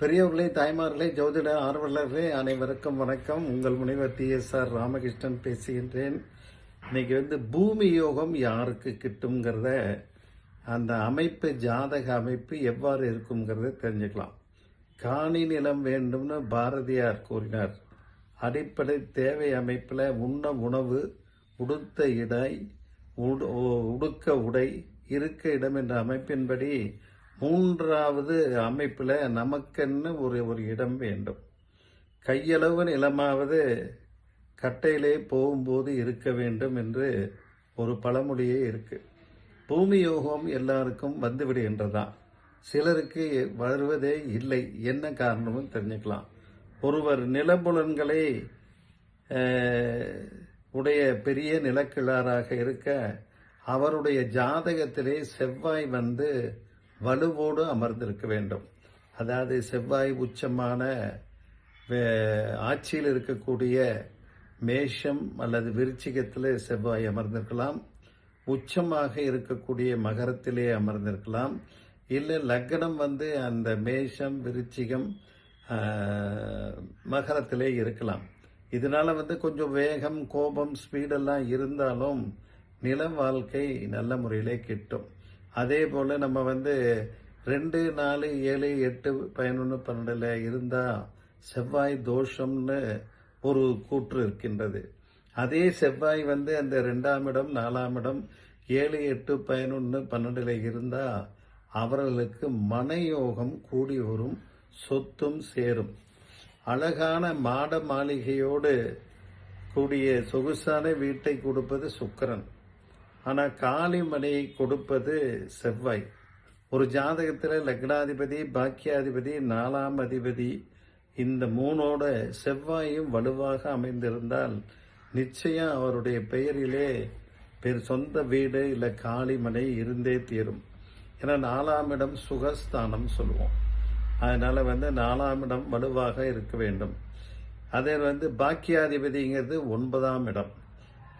பெரியவர்களே தாய்மார்களே ஜோதிட ஆர்வலர்களே அனைவருக்கும் வணக்கம். உங்கள் முனைவர் டி. எஸ். ஆர். ராமகிருஷ்ணன் பேசுகின்றேன். இன்னைக்கு வந்து பூமி யோகம் யாருக்கு கிட்டுங்கிறத அந்த அமைப்பு ஜாதக அமைப்பு எவ்வாறு இருக்குங்கிறத தெரிஞ்சுக்கலாம். காணி நிலம் வேண்டும்னு பாரதியார் கூறினார். அடிப்படை தேவை அமைப்பில் உண்ண உணவு உடுத்த இடை உடு- உடுக்க உடை இருக்க இடம் என்ற அமைப்பின்படி மூன்றாவது அமைப்பில் நமக்கென்னு ஒரு ஒரு இடம் வேண்டும்? கையளவு நிலமாவது கட்டையிலே போகும்போது இருக்க வேண்டும் என்று ஒரு பழமொழியே இருக்கு. பூமி யோகம் எல்லாருக்கும் வந்து சிலருக்கு வருவதே இல்லை. என்ன காரணமும் தெரிஞ்சுக்கலாம். ஒருவர் நிலப்புலன்களை உடைய பெரிய நிலக்கிழாராக இருக்க அவருடைய ஜாதகத்திலே செவ்வாய் வந்து வலுவோடு அமர்ந்திருக்க வேண்டும். அதாவது செவ்வாய் உச்சமான வே- ஆட்சியில் இருக்கக்கூடிய மேஷம் அல்லது விருச்சிகத்தில் செவ்வாய் அமர்ந்திருக்கலாம். உச்சமாக இருக்கக்கூடிய மகரத்திலே அமர்ந்திருக்கலாம். இல்லை லக்னம் வந்து அந்த மேஷம் விருச்சிகம் மகரத்திலே இருக்கலாம். இதனால வந்து கொஞ்சம் வேகம் கோபம் ஸ்பீடெல்லாம் இருந்தாலும் நில வாழ்க்கை நல்ல முறையிலே கிட்டும். அதே போல் நம்ம வந்து ரெண்டு நாலு ஏழு எட்டு பதினொன்று பன்னெண்டில் இருந்தால் செவ்வாய் தோஷம்னு ஒரு கூற்று இருக்கின்றது. அதே செவ்வாய் வந்து அந்த ரெண்டாம் இடம் நாலாம் இடம் ஏழு எட்டு பதினொன்று பன்னெண்டில் இருந்தால் அவர்களுக்கு மனயோகம் கூடி வரும் சொத்தும் சேரும். அழகான மாட மாளிகையோடு கூடிய சொகுசான வீட்டை கொடுப்பது சுக்கரன். ஆனால் காளிமனையை கொடுப்பது செவ்வாய். ஒரு ஜாதகத்தில் லக்னாதிபதி பாக்கியாதிபதி நாலாம் அதிபதி இந்த மூணோட செவ்வாயும் வலுவாக அமைந்திருந்தால் நிச்சயம் அவருடைய பெயரிலே பெரு சொந்த வீடு இல்லை காளிமனை இருந்தே தீரும். ஏன்னா நாலாம் இடம் சுகஸ்தானம் சொல்லுவோம். அதனால் வந்து நாலாம் இடம் வலுவாக இருக்க வேண்டும். அதே வந்து பாக்கியாதிபதிங்கிறது ஒன்பதாம் இடம்.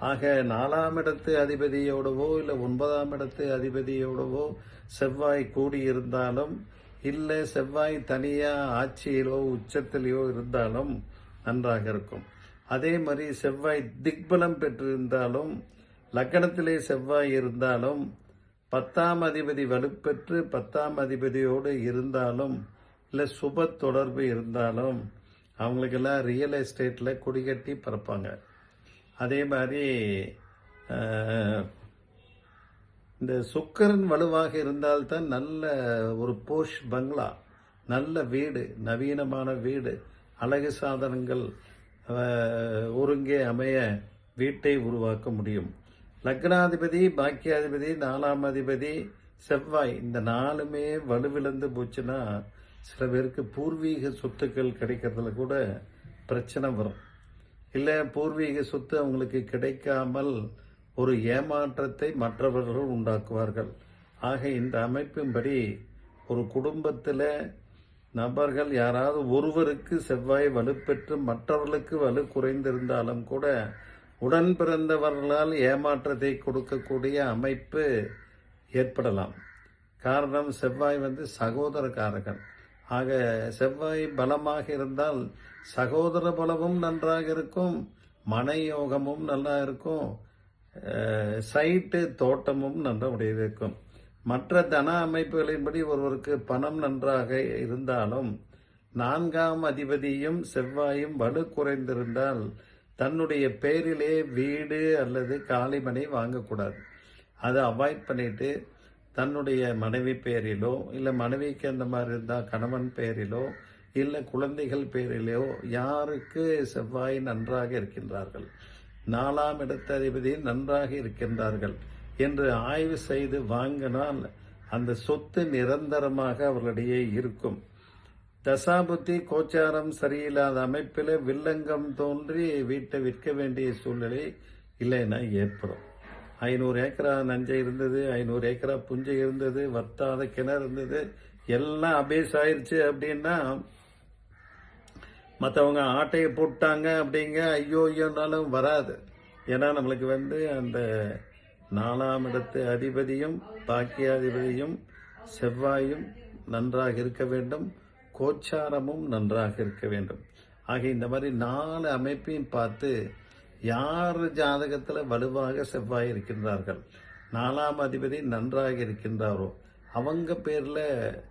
ஆக நாலாம் இடத்து அதிபதியோடவோ இல்லை ஒன்பதாம் இடத்து அதிபதியோடவோ செவ்வாய் கூடியிருந்தாலும் இல்லை செவ்வாய் தனியாக ஆட்சியிலோ உச்சத்திலேயோ இருந்தாலும் நன்றாக இருக்கும். அதே மாதிரி செவ்வாய் திக்பலம் பெற்றிருந்தாலும் லக்கணத்திலே செவ்வாய் இருந்தாலும் பத்தாம் அதிபதி வலுப்பெற்று பத்தாம் அதிபதியோடு இருந்தாலும் இல்லை சுப தொடர்பு இருந்தாலும் அவங்களுக்கெல்லாம் ரியல் எஸ்டேட்டில் குடிகட்டி பறப்பாங்க. அதே மாதிரி இந்த சுக்கரன் வலுவாக இருந்தால்தான் நல்ல ஒரு போஷ் பங்களா நல்ல வீடு நவீனமான வீடு அழகு சாதனங்கள் ஒருங்கே அமைய வீட்டை உருவாக்க முடியும். லக்னாதிபதி பாக்கியாதிபதி நாலாம் அதிபதி செவ்வாய் இந்த நாலுமே வலுவிழந்து போச்சுன்னா சில பேருக்கு பூர்வீக சொத்துக்கள் கிடைக்கிறதுல கூட பிரச்சனை வரும். இல்லை பூர்வீக சொத்து அவங்களுக்கு கிடைக்காமல் ஒரு ஏமாற்றத்தை மற்றவர்கள் உண்டாக்குவார்கள். ஆக இந்த அமைப்பின்படி ஒரு குடும்பத்தில் நபர்கள் யாராவது ஒருவருக்கு செவ்வாய் வலுப்பெற்று மற்றவர்களுக்கு வலு குறைந்திருந்தாலும் கூட உடன் பிறந்தவர்களால் ஏமாற்றத்தை கொடுக்கக்கூடிய அமைப்பு ஏற்படலாம். காரணம் செவ்வாய் வந்து சகோதரக்காரகன் ஆக செவ்வாய் பலமாக இருந்தால் சகோதர பலமும் நன்றாக இருக்கும் மனயோகமும் நல்லா இருக்கும் சைட்டு தோட்டமும் நல்லபடியாக இருக்கும். மற்ற தன அமைப்புகளின்படி ஒருவருக்கு பணம் நன்றாக இருந்தாலும் நான்காம் அதிபதியும் செவ்வாயும் வலு குறைந்திருந்தால் தன்னுடைய பெயரிலே வீடு அல்லது காலிமனை வாங்கக்கூடாது. அதை அவாய்ட் பண்ணிட்டு தன்னுடைய மனைவி பெயரிலோ இல்லை மனைவிக்கு அந்த மாதிரி இருந்தால் கணவன் பெயரிலோ இல்லை குழந்தைகள் பெயரிலோ யாருக்கு செவ்வாய் நன்றாக இருக்கின்றார்கள்? நாலாம் இடத்த அதிபதி நன்றாக இருக்கின்றார்கள் என்று ஆய்வு செய்து வாங்கினால் அந்த சொத்து நிரந்தரமாக அவர்களிடையே இருக்கும். தசாபுத்தி கோச்சாரம் சரியில்லாத அமைப்பில் வில்லங்கம் தோன்றி வீட்டை விற்க வேண்டிய சூழ்நிலை இல்லைன்னா ஏற்படும். ஐநூறு ஏக்கரா நஞ்சை இருந்தது ஐநூறு ஏக்கரா புஞ்சை இருந்தது வத்தாத கிணறு இருந்தது எல்லாம் அபேஸ் ஆயிடுச்சு அப்படின்னா மற்றவங்க ஆட்டையை போட்டாங்க அப்படிங்க ஐயோ ஐயோனாலும் வராது. ஏன்னா நம்மளுக்கு வந்து அந்த நாலாம் இடத்து அதிபதியும் பாக்கியாதிபதியும் செவ்வாயும் நன்றாக இருக்க வேண்டும் கோச்சாரமும் நன்றாக இருக்க வேண்டும். ஆக இந்த மாதிரி நாலு அமைப்பையும் பார்த்து யார் ஜாதகத்தில் வலுவாக செவ்வாய் இருக்கின்றார்கள்? நாலாம் அதிபதி நன்றாக இருக்கின்றாரோ? அவங்க பேரில்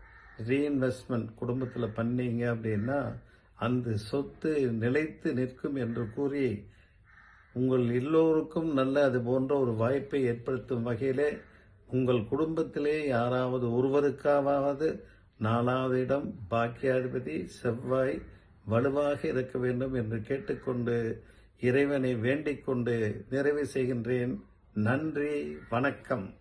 ரீஇன்வெஸ்ட்மெண்ட் குடும்பத்தில் பண்ணீங்க அப்படின்னா அந்த சொத்து நிலைத்து நிற்கும் என்று கூறி உங்கள் எல்லோருக்கும் நல்ல அது போன்ற ஒரு வாய்ப்பை ஏற்படுத்தும் வகையிலே உங்கள் குடும்பத்திலே யாராவது ஒருவருக்காவது நாலாவது இடம் பாக்கியாதிபதி செவ்வாய் வலுவாக இருக்க வேண்டும் என்று கேட்டுக்கொண்டு இறைவனை வேண்டிக் கொண்டு நிறைவு செய்கின்றேன். நன்றி வணக்கம்.